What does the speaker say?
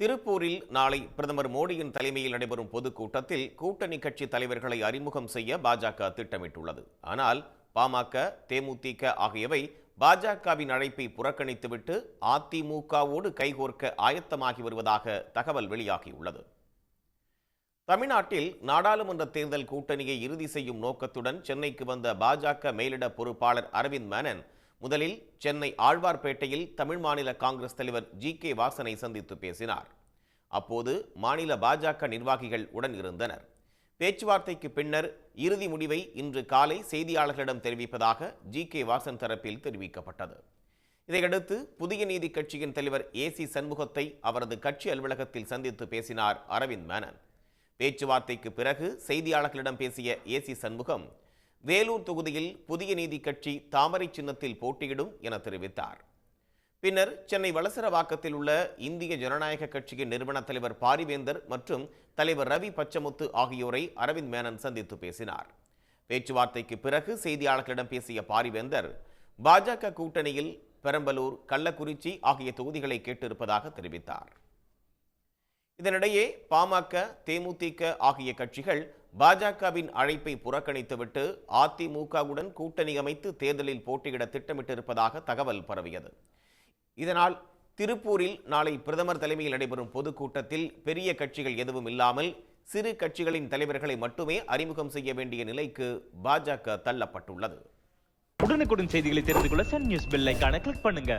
திருப்பூரில் நாளை பிரதமர் மோடியின் தலைமையில் நடைபெறும் பொதுக்கூட்டத்தில் கூட்டணி கட்சி தலைவர்களை அறிமுகம் செய்ய பாஜக திட்டமிட்டுள்ளது. ஆனால் பாமக தேமுதிக ஆகியவை பாஜகவின் அழைப்பை புறக்கணித்துவிட்டு அதிமுகவோடு கைகோர்க்க ஆயத்தமாகி வருவதாக தகவல் வெளியாகியுள்ளது. தமிழ்நாட்டில் நாடாளுமன்ற தேர்தல் கூட்டணியை இறுதி செய்யும் நோக்கத்துடன் சென்னைக்கு வந்த பாஜக மேலிட பொறுப்பாளர் அரவிந்த் மேனன் முதலில் சென்னை ஆழ்வார்பேட்டையில் தமிழ் மாநில காங்கிரஸ் தலைவர் ஜி கே வாசனை சந்தித்து பேசினார். அப்போது மாநில பாஜக நிர்வாகிகள் உடன் இருந்தனர். பேச்சுவார்த்தைக்கு பின்னர் இறுதி முடிவை இன்று காலை செய்தியாளர்களிடம் தெரிவிப்பதாக ஜி கே வாசன் தரப்பில் தெரிவிக்கப்பட்டது. இதையடுத்து புதிய நீதி கட்சியின் தலைவர் ஏ சி சண்முகத்தை அவரது கட்சி அலுவலகத்தில் சந்தித்து பேசினார் அரவிந்த் மேனன். பேச்சுவார்த்தைக்கு பிறகு செய்தியாளர்களிடம் பேசிய ஏ சி சண்முகம் வேலூர் தொகுதியில் புதிய நீதி கட்சி தாமரை சின்னத்தில் போட்டியிடும் என தெரிவித்தார். பின்னர் சென்னை வளசரவாக்கத்தில் உள்ள இந்திய ஜனநாயக கட்சியின் நிறுவன தலைவர் பாரிவேந்தர் மற்றும் தலைவர் ரவி பச்சமுத்து ஆகியோரை அரவிந்த் மேனன் சந்தித்து பேசினார். பேச்சுவார்த்தைக்கு பிறகு செய்தியாளர்களிடம் பேசிய பாரிவேந்தர் பாஜக கூட்டணியில் பெரம்பலூர் கள்ளக்குறிச்சி ஆகிய தொகுதிகளை கேட்டிருப்பதாக தெரிவித்தார். இதனிடையே பாமக தேமுதிக ஆகிய கட்சிகள் பாஜகவின் அழைப்பை புறக்கணித்துவிட்டு அதிமுகவுடன் கூட்டணி அமைத்து தேர்தலில் போட்டியிட திட்டமிட்டிருப்பதாக தகவல் பரவியது. இதனால் திருப்பூரில் நாளை பிரதமர் தலைமையில் நடைபெறும் பொதுக்கூட்டத்தில் பெரிய கட்சிகள் எதுவும் இல்லாமல் சிறு கட்சிகளின் தலைவர்களை மட்டுமே அறிமுகம் செய்ய வேண்டிய நிலைக்கு பாஜக தள்ளப்பட்டுள்ளது. உடனுக்குடன் செய்திகளை தெரிந்து கொள்ள சன் நியூஸ் பெல் கிளிக் பண்ணுங்க.